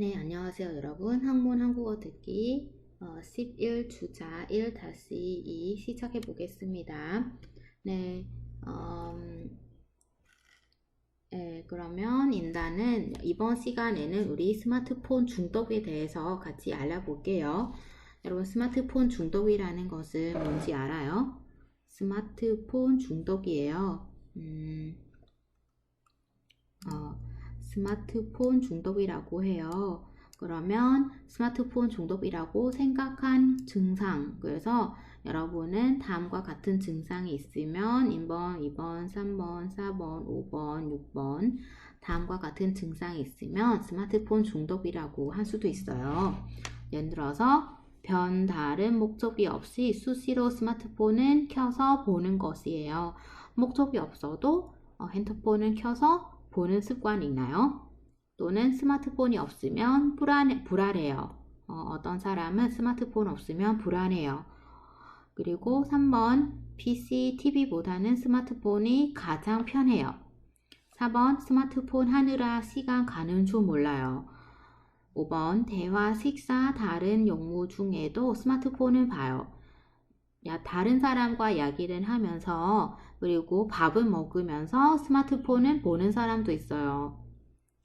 네, 안녕하세요, 여러분. 학문 한국어 듣기 어, 11주자 1-2 시작해 보겠습니다. 네, 음, 네, 그러면 인다는 이번 시간에는 우리 스마트폰 중독에 대해서 같이 알아볼게요. 여러분, 스마트폰 중독이라는 것은 뭔지 알아요? 스마트폰 중독이에요. 음, 어, 스마트폰 중독이라고 해요. 그러면 스마트폰 중독이라고 생각한 증상. 그래서 여러분은 다음과 같은 증상이 있으면 1번, 2번, 3번, 4번, 5번, 6번 다음과 같은 증상이 있으면 스마트폰 중독이라고 할 수도 있어요. 예를 들어서 별 다른 목적이 없이 수시로 스마트폰은 켜서 보는 것이에요. 목적이 없어도 어, 핸드폰을 켜서 보는 습관이 있나요? 또는 스마트폰이 없으면 불안해, 불안해요. 어, 떤 사람은 스마트폰 없으면 불안해요. 그리고 3번 PC, TV보다는 스마트폰이 가장 편해요. 4번 스마트폰 하느라 시간 가는 줄 몰라요. 5번 대화, 식사, 다른 용무 중에도 스마트폰을 봐요. 야, 다른 사람과 이야기를 하면서 그리고 밥을 먹으면서 스마트폰을 보는 사람도 있어요.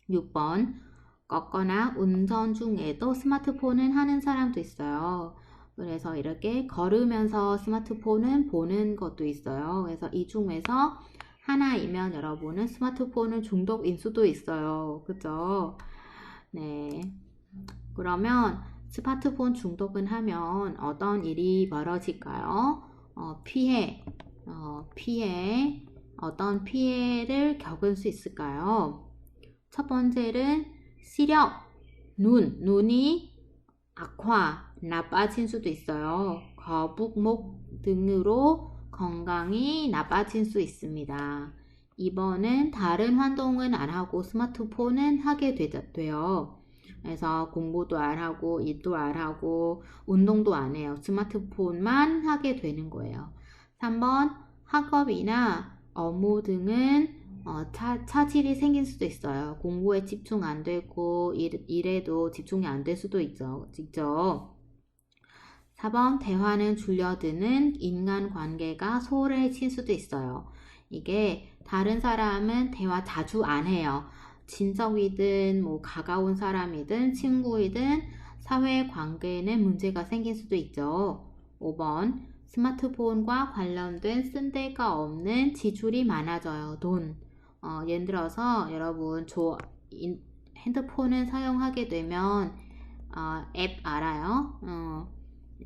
6번 걷거나 운전 중에도 스마트폰을 하는 사람도 있어요. 그래서 이렇게 걸으면서 스마트폰을 보는 것도 있어요. 그래서 이 중에서 하나이면 여러분은 스마트폰을 중독인 수도 있어요. 그죠? 네. 그러면 스마트폰 중독은 하면 어떤 일이 벌어질까요? 어, 피해, 어, 피해, 어떤 피해를 겪을 수 있을까요? 첫 번째는 시력, 눈, 눈이 악화, 나빠진 수도 있어요. 거북목 등으로 건강이 나빠질 수 있습니다. 2번은 다른 활동은 안 하고 스마트폰은 하게 돼요. 그래서 공부도 안 하고 일도 안 하고 운동도 안 해요. 스마트폰만 하게 되는 거예요. 3번 학업이나 업무 등은 어, 차, 차질이 생길 수도 있어요. 공부에 집중 안 되고 일, 일에도 집중이 안 될 수도 있죠. 직접. 4번 대화는 줄여드는 인간관계가 소홀해질 수도 있어요. 이게 다른 사람은 대화 자주 안 해요. 친척이든 뭐 가까운 사람이든 친구이든 사회 관계에는 문제가 생길 수도 있죠. 5번 스마트폰과 관련된 쓴 데가 없는 지출이 많아져요. 돈. 어, 예를 들어서 여러분 조, 인, 핸드폰을 사용하게 되면 어, 앱 알아요? 어,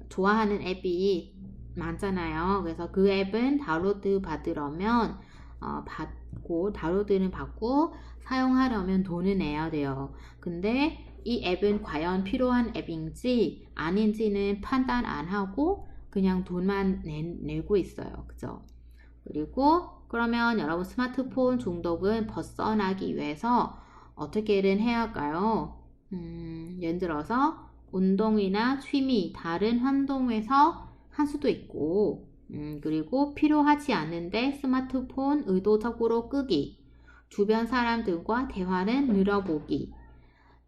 좋아하는 앱이 많잖아요. 그래서 그 앱은 다운로드 받으려면 어, 받고 다운로드는 받고 사용하려면 돈을 내야 돼요. 근데 이 앱은 과연 필요한 앱인지 아닌지는 판단 안 하고 그냥 돈만 내, 내고 있어요. 그죠? 그리고 그러면 여러분 스마트폰 중독은 벗어나기 위해서 어떻게든 해야 할까요? 음, 예를 들어서 운동이나 취미, 다른 활동에서 할 수도 있고 음, 그리고 필요하지 않은데 스마트폰 의도적으로 끄기, 주변 사람들과 대화를 늘어보기,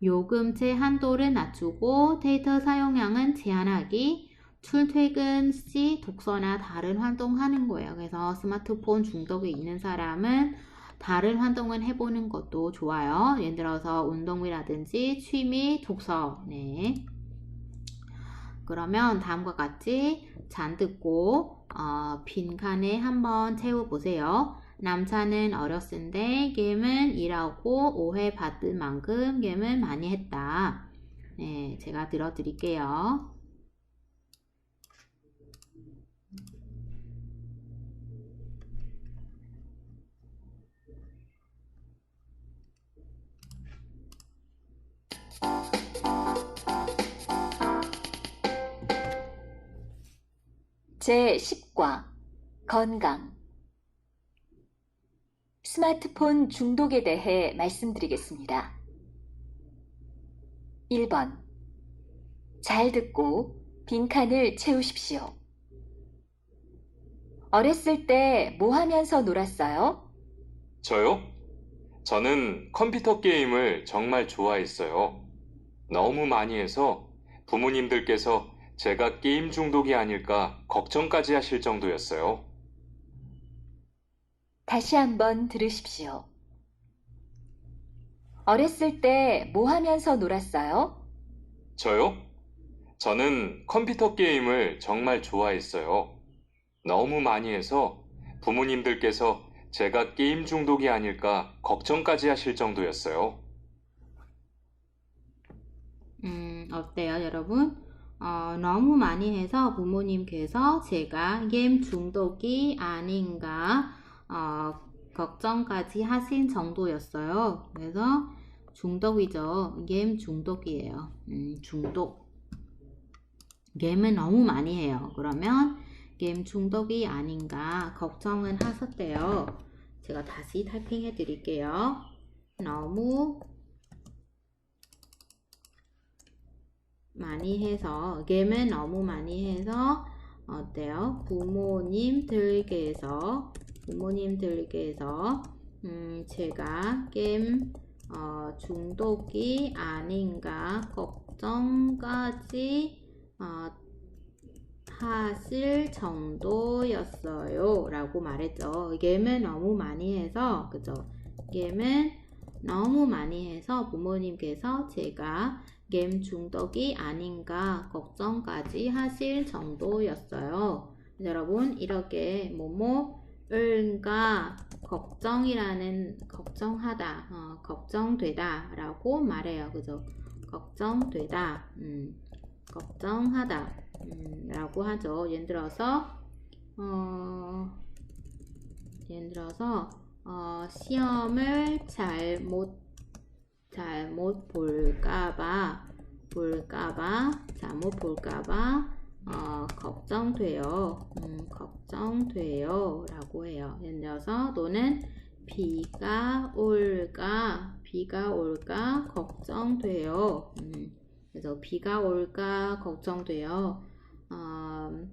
요금제 한도를 낮추고 데이터 사용량은 제한하기, 출퇴근 시 독서나 다른 활동하는 거예요. 그래서 스마트폰 중독이 있는 사람은 다른 활동을 해보는 것도 좋아요. 예를 들어서 운동이라든지 취미, 독서. 네. 그러면 다음과 같이 잔 듣고 어, 빈칸에 한번 채워보세요. 남자는 어렸을 때 게임은 일하고 오해받을 만큼 게임을 많이 했다. 네, 제가 들어드릴게요. 제10과 건강 스마트폰 중독에 대해 말씀드리겠습니다. 1번 잘 듣고 빈칸을 채우십시오. 어렸을 때 뭐 하면서 놀았어요? 저요? 저는 컴퓨터 게임을 정말 좋아했어요. 너무 많이 해서 부모님들께서 제가 게임 중독이 아닐까 걱정까지 하실 정도였어요. 다시 한번 들으십시오. 어렸을 때 뭐 하면서 놀았어요? 저요? 저는 컴퓨터 게임을 정말 좋아했어요. 너무 많이 해서 부모님들께서 제가 게임 중독이 아닐까 걱정까지 하실 정도였어요. 음, 어때요, 여러분? 어, 너무 많이 해서 부모님께서 제가 게임 중독이 아닌가 어, 걱정까지 하신 정도였어요. 그래서 중독이죠. 게임 중독이에요. 음, 중독. 게임은 너무 많이 해요. 그러면 게임 중독이 아닌가 걱정은 하셨대요. 제가 다시 타이핑해 드릴게요. 너무 많이 해서 게임은 너무 많이 해서 어때요? 부모님들께서 부모님들께서 음, 제가 게임 어, 중독이 아닌가 걱정까지 어, 하실 정도였어요. 라고 말했죠. 게임은 너무 많이 해서 그죠? 게임은 너무 많이 해서 부모님께서 제가 게임 중독이 아닌가 걱정까지 하실 정도였어요. 여러분 이렇게 뭐뭐을가 걱정이라는 걱정하다, 어, 걱정되다라고 말해요. 그죠? 걱정되다, 음, 걱정하다, 음, 라고 하죠. 예를 들어서 어, 예를 들어서 어, 시험을 잘못 잘못 볼까봐 볼까봐 잘못 볼까봐 어, 걱정돼요. 음, 걱정돼요. 라고 해요. 들어서 또는 비가 올까 비가 올까 걱정돼요. 음, 그래서 비가 올까 걱정돼요. 어,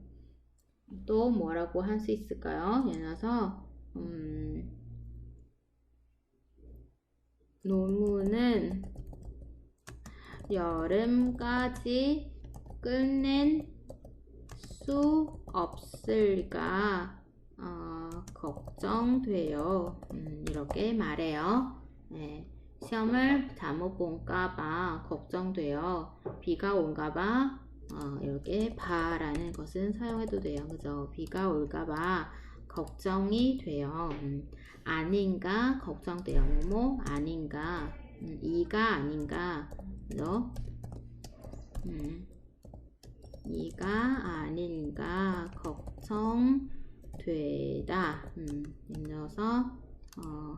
또 뭐라고 할 수 있을까요? 들어서 음, 논문은 여름까지 끝낸 수 없을까 어, 걱정돼요. 음, 이렇게 말해요. 네, 시험을 잘못 본까봐 걱정돼요. 비가 온까봐 어, 이렇게 봐라는 것은 사용해도 돼요. 그죠? 비가 올까봐 걱정이 돼요. 음, 아닌가 걱정돼요. 뭐뭐 아닌가 음, 이가 아닌가 그죠? 음, 이가 아닌가 걱정되다. 음, 예를 들어서 어,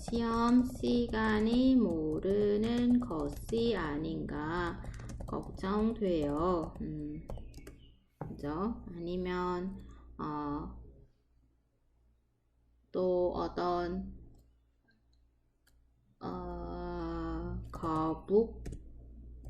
시험 시간이 모르는 것이 아닌가 걱정돼요. 음, 그죠? 아니면 어, 또 어떤 어, 거북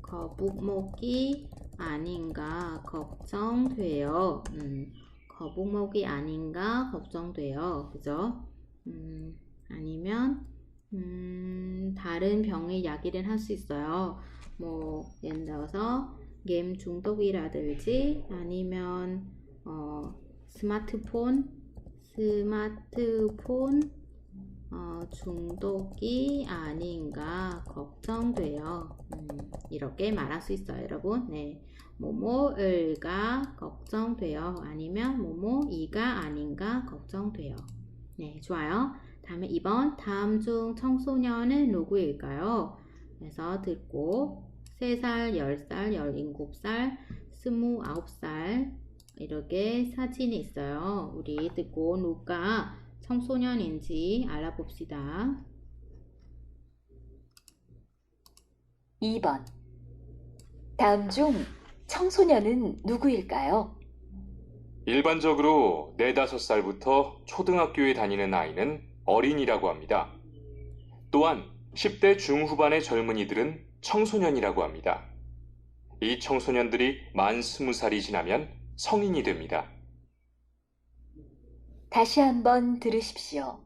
거북목이 아닌가 걱정돼요. 음, 거북목이 아닌가 걱정돼요. 그죠? 음, 아니면 음, 다른 병의 약이를 할 수 있어요. 뭐 예를 들어서 게임 중독이라든지 아니면 어, 스마트폰 스마트폰 어, 중독이 아닌가 걱정돼요. 음, 이렇게 말할 수 있어요, 여러분. 네, 뭐뭐을가 걱정돼요. 아니면 뭐뭐이가 아닌가 걱정돼요. 네, 좋아요. 다음에 2번 다음 중 청소년은 누구일까요? 그래서 듣고 3살, 10살, 17살, 29살 이렇게 사진이 있어요. 우리 듣고 누가 청소년인지 알아봅시다. 2번. 다음 중 청소년은 누구일까요? 일반적으로 4, 5살부터 초등학교에 다니는 아이는 어린이라고 합니다. 또한 10대 중후반의 젊은이들은 청소년이라고 합니다. 이 청소년들이 만 20살이 지나면 성인이 됩니다. 다시 한번 들으십시오.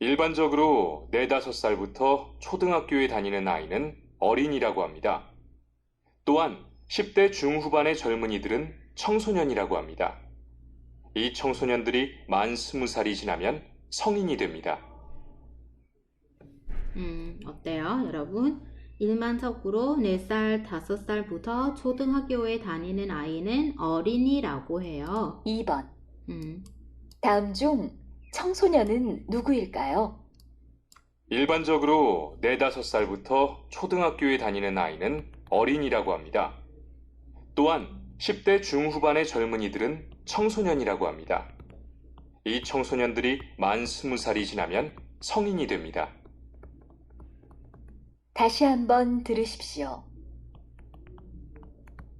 일반적으로 4, 5살부터 초등학교에 다니는 아이는 어린이라고 합니다. 또한 10대 중후반의 젊은이들은 청소년이라고 합니다. 이 청소년들이 만 20살이 지나면 성인이 됩니다. 음, 어때요, 여러분? 일반적으로 4살, 5살부터 초등학교에 다니는 아이는 어린이라고 해요. 2번. 음, 다음 중 청소년은 누구일까요? 일반적으로 4, 5살부터 초등학교에 다니는 아이는 어린이라고 합니다. 또한 10대 중후반의 젊은이들은 청소년이라고 합니다. 이 청소년들이 만 20살이 지나면 성인이 됩니다. 다시 한번 들으십시오.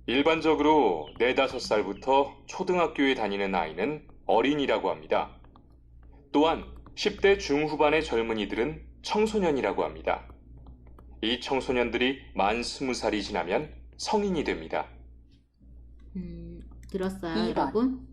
일반적으로 4, 5살부터 초등학교에 다니는 아이는 어린이라고 합니다. 또한 10대 중후반의 젊은이들은 청소년이라고 합니다. 이 청소년들이 만 20살이 지나면 성인이 됩니다. 음, 들었어요, 이번. 여러분?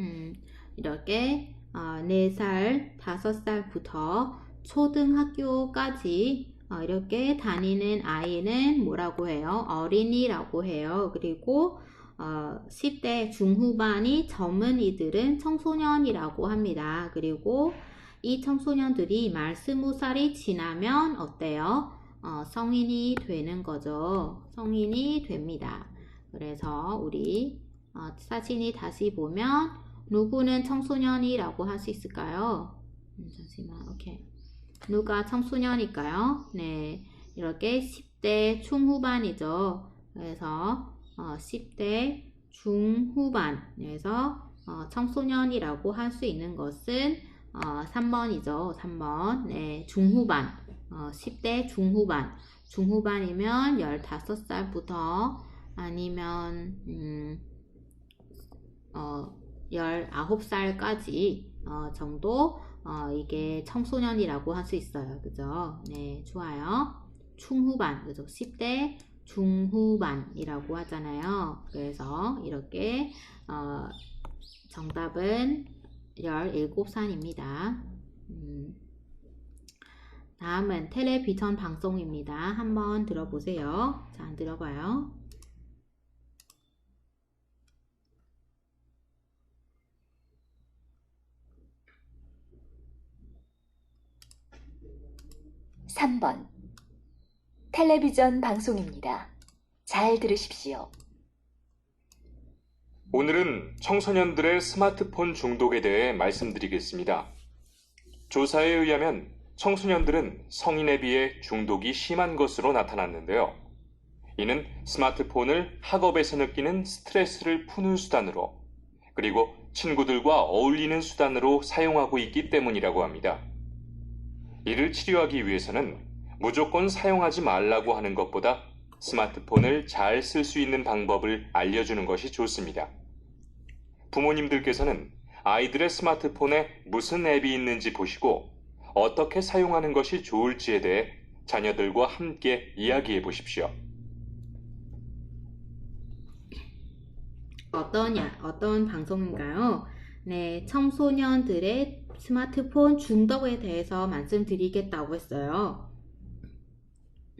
음, 이렇게 어, 4살, 5살부터 초등학교까지 어, 이렇게 다니는 아이는 뭐라고 해요? 어린이라고 해요. 그리고 어, 10대 중후반이 젊은이들은 청소년이라고 합니다. 그리고 이 청소년들이 만 20살이 지나면 어때요? 어, 성인이 되는 거죠. 성인이 됩니다. 그래서 우리 어, 사진이 다시 보면 누구는 청소년이라고 할 수 있을까요? 음, 잠시만, 오케이. 누가 청소년일까요? 네, 이렇게 10대 중후반이죠. 그래서 어, 10대 중후반에서 어, 청소년이라고 할 수 있는 것은 어, 3번이죠. 3번. 네, 중후반. 어, 10대 중후반. 중후반이면 15살부터 아니면 음, 어, 19살까지 어, 정도 어, 이게 청소년이라고 할 수 있어요. 그죠? 네, 좋아요. 중후반, 그죠? 10대 중후반이라고 하잖아요. 그래서 이렇게 어, 정답은 17살입니다. 음, 다음은 텔레비전 방송입니다. 한번 들어보세요. 자, 들어봐요. 삼번 텔레비전 방송입니다. 잘 들으십시오. 오늘은 청소년들의 스마트폰 중독에 대해 말씀드리겠습니다. 조사에 의하면 청소년들은 성인에 비해 중독이 심한 것으로 나타났는데요. 이는 스마트폰을 학업에서 느끼는 스트레스를 푸는 수단으로 그리고 친구들과 어울리는 수단으로 사용하고 있기 때문이라고 합니다. 이를 치료하기 위해서는 무조건 사용하지 말라고 하는 것보다 스마트폰을 잘 쓸 수 있는 방법을 알려주는 것이 좋습니다. 부모님들께서는 아이들의 스마트폰에 무슨 앱이 있는지 보시고 어떻게 사용하는 것이 좋을지에 대해 자녀들과 함께 이야기해 보십시오. 야- 어떤 방송인가요? 네, 청소년들의 스마트폰 중독에 대해서 말씀드리겠다고 했어요.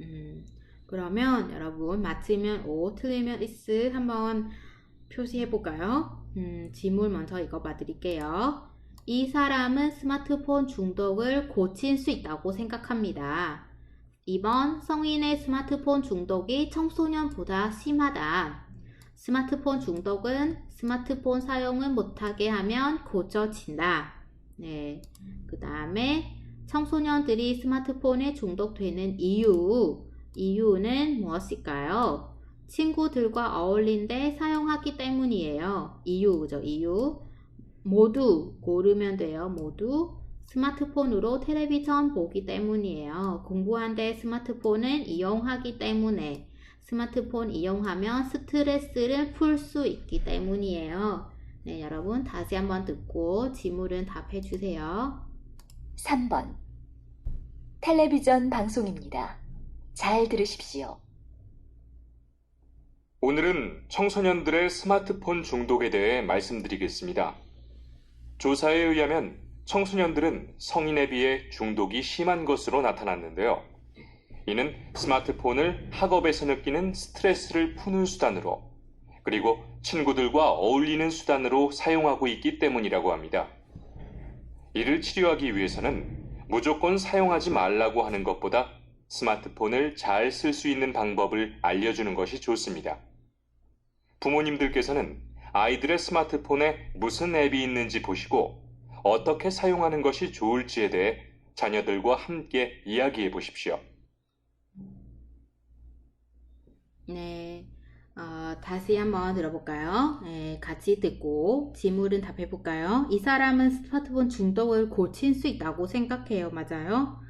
음, 그러면 여러분 맞히면 O, 틀리면 X 한번 표시해 볼까요? 음, 지문 먼저 읽어봐 드릴게요. 이 사람은 스마트폰 중독을 고칠 수 있다고 생각합니다. 2번 성인의 스마트폰 중독이 청소년보다 심하다. 스마트폰 중독은 스마트폰 사용을 못하게 하면 고쳐진다. 네. 그 다음에 청소년들이 스마트폰에 중독되는 이유. 이유는 무엇일까요? 친구들과 어울린데 사용하기 때문이에요. 이유죠, 이유. 모두 고르면 돼요, 모두. 스마트폰으로 텔레비전 보기 때문이에요. 공부하는데 스마트폰을 이용하기 때문에. 스마트폰 이용하면 스트레스를 풀 수 있기 때문이에요. 네, 여러분 다시 한번 듣고 지문은 답해 주세요. 3번 텔레비전 방송입니다. 잘 들으십시오. 오늘은 청소년들의 스마트폰 중독에 대해 말씀드리겠습니다. 조사에 의하면 청소년들은 성인에 비해 중독이 심한 것으로 나타났는데요. 이는 스마트폰을 학업에서 느끼는 스트레스를 푸는 수단으로 그리고 친구들과 어울리는 수단으로 사용하고 있기 때문이라고 합니다. 이를 치료하기 위해서는 무조건 사용하지 말라고 하는 것보다 스마트폰을 잘 쓸 수 있는 방법을 알려주는 것이 좋습니다. 부모님들께서는 아이들의 스마트폰에 무슨 앱이 있는지 보시고 어떻게 사용하는 것이 좋을지에 대해 자녀들과 함께 이야기해 보십시오. 네. 어, 다시 한번 들어볼까요? 네, 같이 듣고 질문은 답해볼까요? 이 사람은 스마트폰 중독을 고칠 수 있다고 생각해요. 맞아요?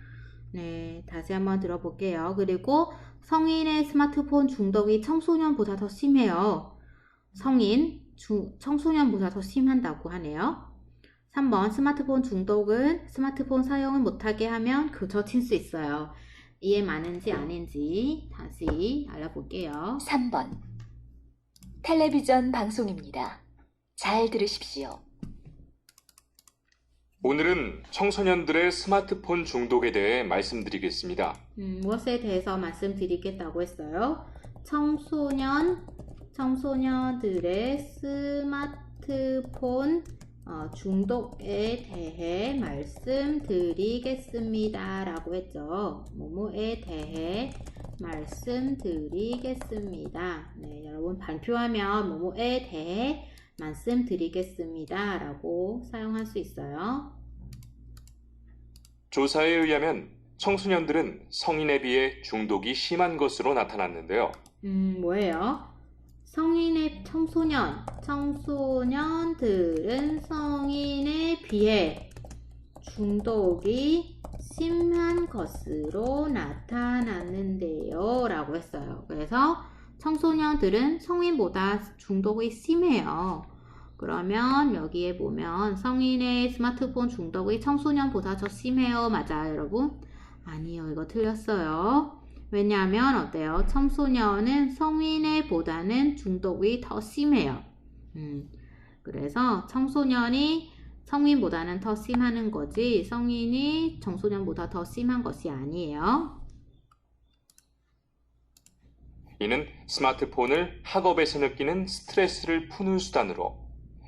네, 다시 한번 들어볼게요. 그리고 성인의 스마트폰 중독이 청소년보다 더 심해요. 성인, 중, 청소년보다 더 심한다고 하네요. 3번 스마트폰 중독은 스마트폰 사용을 못하게 하면 그쳐칠 수 있어요. 이해 많은지 아닌지 다시 알아볼게요. 3번. 텔레비전 방송입니다. 잘 들으십시오. 오늘은 청소년들의 스마트폰 중독에 대해 말씀드리겠습니다. 음, 무엇에 대해서 말씀드리겠다고 했어요? 청소년, 청소년들의 스마트폰 어, 중독에 대해 말씀드리겠습니다. 라고 했죠. 뭐뭐에 대해 말씀드리겠습니다. 네, 여러분 발표하면 뭐뭐에 대해 말씀드리겠습니다. 라고 사용할 수 있어요. 조사에 의하면 청소년들은 성인에 비해 중독이 심한 것으로 나타났는데요. 음, 뭐예요? 성인의 청소년, 청소년들은 성인에 비해 중독이 심한 것으로 나타났는데요. 라고 했어요. 그래서 청소년들은 성인보다 중독이 심해요. 그러면 여기에 보면 성인의 스마트폰 중독이 청소년보다 더 심해요. 맞아요, 여러분? 아니요, 이거 틀렸어요. 왜냐하면 어때요? 청소년은 성인의 보다는 중독이 더 심해요. 음, 그래서 청소년이 성인보다는 더 심하는 거지 성인이 청소년보다 더 심한 것이 아니에요. 이는 스마트폰을 학업에서 느끼는 스트레스를 푸는 수단으로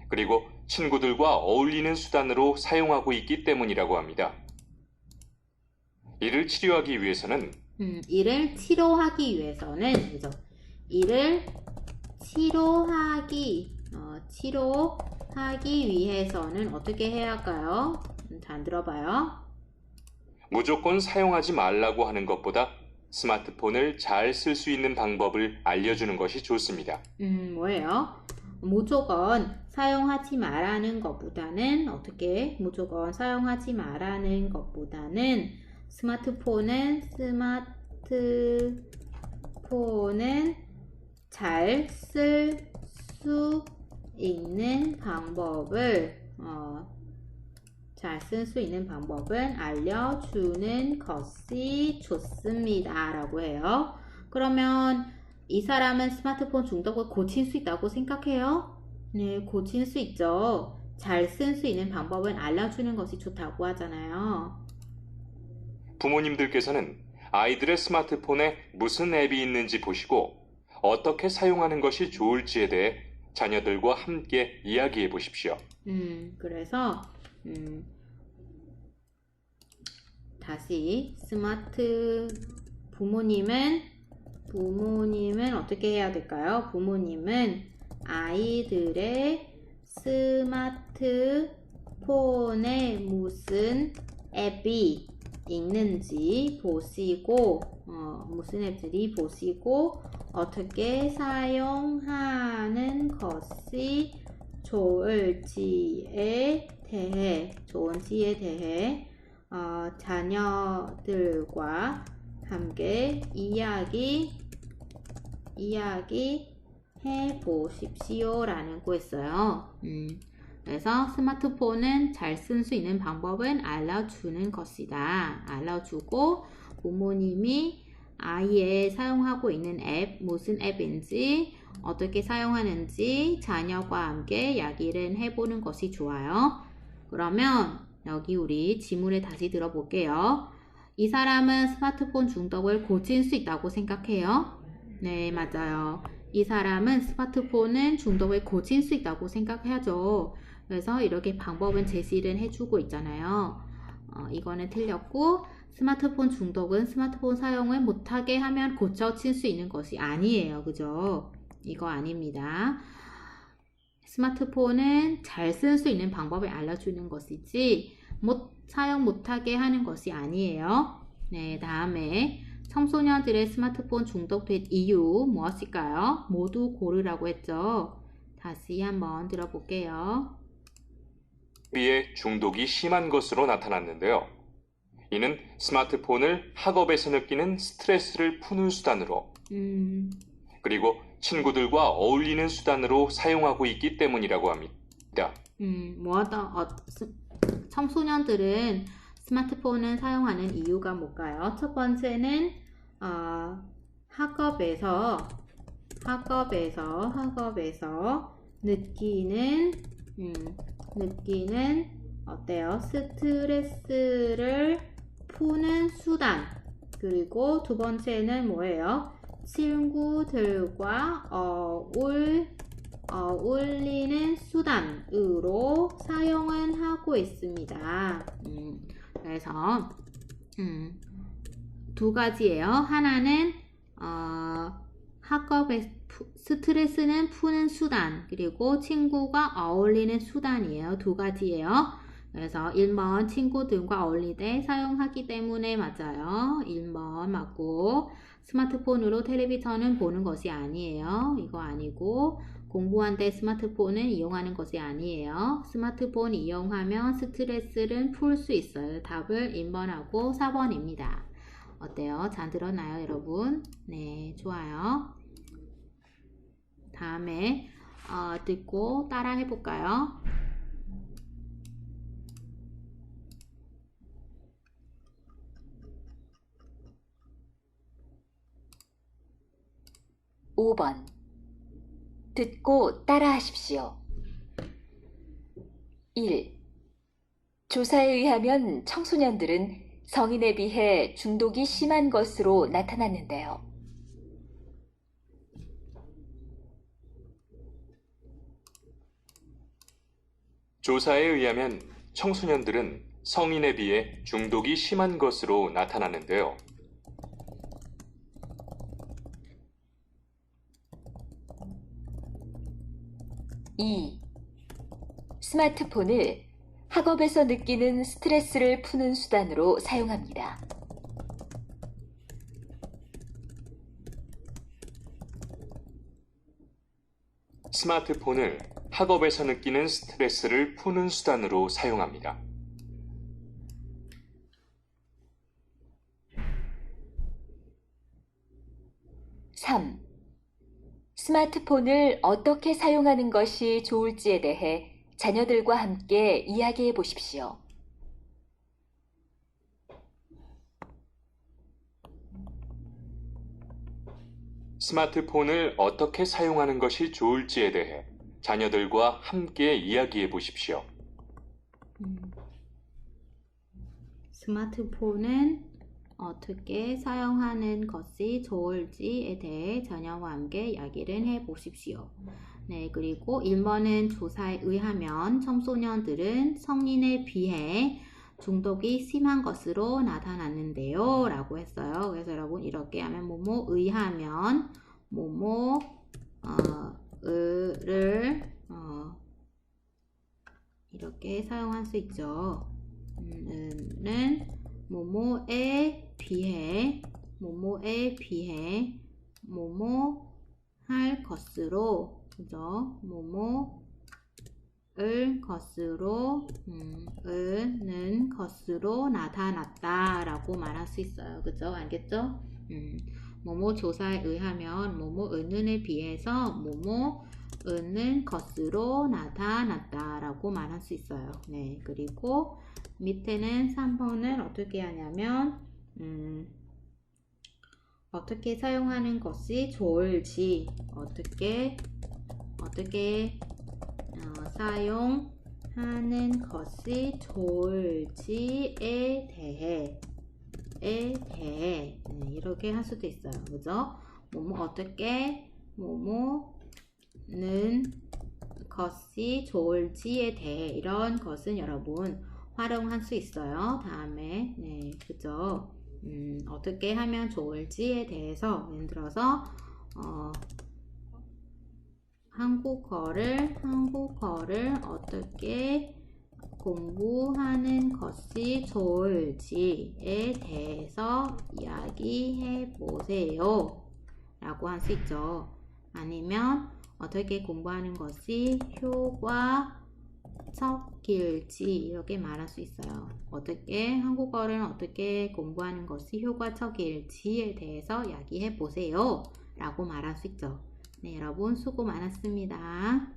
그리고 친구들과 어울리는 수단으로 사용하고 있기 때문이라고 합니다. 이를 치료하기 위해서는 음, 이를 치료하기 위해서는 그죠? 이를 치료하기 어, 치료 하기 위해서는 어떻게 해야 할까요? 음, 잘 들어봐요. 무조건 사용하지 말라고 하는 것보다 스마트폰을 잘 쓸 수 있는 방법을 알려주는 것이 좋습니다. 음, 뭐예요? 무조건 사용하지 말라는 것보다는 어떻게 무조건 사용하지 말라는 것보다는 스마트폰은 스마트폰은 잘 쓸 수 있는 방법을 어, 잘 쓸 수 있는 방법을 알려주는 것이 좋습니다. 라고 해요. 그러면 이 사람은 스마트폰 중독을 고칠 수 있다고 생각해요? 네, 고칠 수 있죠. 잘 쓸 수 있는 방법을 알려주는 것이 좋다고 하잖아요. 부모님들께서는 아이들의 스마트폰에 무슨 앱이 있는지 보시고 어떻게 사용하는 것이 좋을지에 대해 자녀들과 함께 이야기해 보십시오. 음, 그래서, 음, 다시 스마트 부모님은 부모님은 어떻게 해야 될까요? 부모님은 아이들의 스마트폰에 무슨 앱이 있는지 보시고 어, 무슨 앱들이 보시고 어떻게 사용하는 것이 좋을지에 대해 좋은지에 대해 어, 자녀들과 함께 이야기 이야기 해 보십시오 라는 거였어요. 음, 그래서 스마트폰은 잘 쓸 수 있는 방법은 알려주는 것이다. 알려주고 부모님이 아이의 사용하고 있는 앱, 무슨 앱인지, 어떻게 사용하는지 자녀과 함께 이야기를 해보는 것이 좋아요. 그러면 여기 우리 지문에 다시 들어볼게요. 이 사람은 스마트폰 중독을 고칠 수 있다고 생각해요? 네, 맞아요. 이 사람은 스마트폰은 중독을 고칠 수 있다고 생각하죠. 그래서 이렇게 방법은 제시를 해주고 있잖아요. 어, 이거는 틀렸고, 스마트폰 중독은 스마트폰 사용을 못하게 하면 고쳐칠 수 있는 것이 아니에요. 그죠? 이거 아닙니다. 스마트폰은 잘 쓸 수 있는 방법을 알려주는 것이지, 못, 사용 못하게 하는 것이 아니에요. 네, 다음에 청소년들의 스마트폰 중독된 이유 무엇일까요? 모두 고르라고 했죠. 다시 한번 들어볼게요. 비해 중독이 심한 것으로 나타났는데요. 이는 스마트폰을 학업에서 느끼는 스트레스를 푸는 수단으로 음, 그리고 친구들과 어울리는 수단으로 사용하고 있기 때문이라고 합니다. 음, 뭐하다, 어, 스- 청소년들은 스마트폰을 사용하는 이유가 뭘까요? 첫 번째는, 어, 학업에서, 학업에서, 학업에서 느끼는, 음, 느끼는, 어때요? 스트레스를 푸는 수단. 그리고 두 번째는 뭐예요? 친구들과 어울, 어울리는 수단으로 사용은 하고 있습니다. 음, 그래서 음, 두 가지예요. 하나는 어, 학업에 푸- 스트레스는 푸는 수단 그리고 친구가 어울리는 수단이에요. 두 가지예요. 그래서 1번 친구들과 어울릴 때 사용하기 때문에 맞아요. 1번 맞고 스마트폰으로 텔레비전은 보는 것이 아니에요. 이거 아니고 공부할 때 스마트폰은 이용하는 것이 아니에요. 스마트폰 이용하면 스트레스를 풀 수 있어요. 답을 1번하고 4번입니다. 어때요? 잘 들었나요, 여러분? 네, 좋아요. 다음에 어, 듣고 따라 해볼까요? 오번 듣고 따라 하십시오. 1. 조사에 의하면 청소년들은 성인에 비해 중독이 심한 것으로 나타났는데요. 조사에 의하면 청소년들은 성인에 비해 중독이 심한 것으로 나타나는데요. 이 스마트폰을 학업에서 느끼는 스트레스를 푸는 수단으로 사용합니다. 스마트폰을 학업에서 느끼는 스트레스를 푸는 수단으로 사용합니다. 3. 스마트폰을 어떻게 사용하는 것이 좋을지에 대해 자녀들과 함께 이야기해 보십시오. 스마트폰을 어떻게 사용하는 것이 좋을지에 대해 자녀들과 함께 이야기해 보십시오. 음. 스마트폰은 어떻게 사용하는 것이 좋을지에 대해 자녀와 함께 이야기를 해 보십시오. 네, 그리고 1번은 조사에 의하면 청소년들은 성인에 비해 중독이 심한 것으로 나타났는데요. 라고 했어요. 그래서 여러분 이렇게 하면 뭐뭐 의하면 뭐뭐 어, 을을 어, 이렇게 사용할 수 있죠. 음, 는 뭐뭐에 비해 뭐뭐에 비해 뭐뭐 할 것으로 그죠? 뭐뭐을 것으로 음, 을는 것으로 나타났다라고 말할 수 있어요. 그죠? 알겠죠? 음, 뭐뭐 조사에 의하면 뭐뭐 은은에 비해서 뭐뭐 은은 것으로 나타났다라고 말할 수 있어요. 네, 그리고 밑에는 3번은 어떻게 하냐면 음, 어떻게 사용하는 것이 좋을지 어떻게 어떻게 어, 사용하는 하는 것이 좋을지에 대해 에 대해 네, 이렇게 할 수도 있어요. 그죠? 뭐뭐 어떻게 뭐뭐는 것이 좋을지에 대해 이런 것은 여러분 활용할 수 있어요. 다음에 네, 그죠? 음, 어떻게 하면 좋을지에 대해서 예를 들어서 어, 한국어를 한국어를 어떻게 공부하는 것이 좋을지에 대해서 이야기해 보세요. 라고 할 수 있죠. 아니면 어떻게 공부하는 것이 효과적일지 이렇게 말할 수 있어요. 어떻게 한국어를 어떻게 공부하는 것이 효과적일지에 대해서 이야기해 보세요. 라고 말할 수 있죠. 네, 여러분 수고 많았습니다.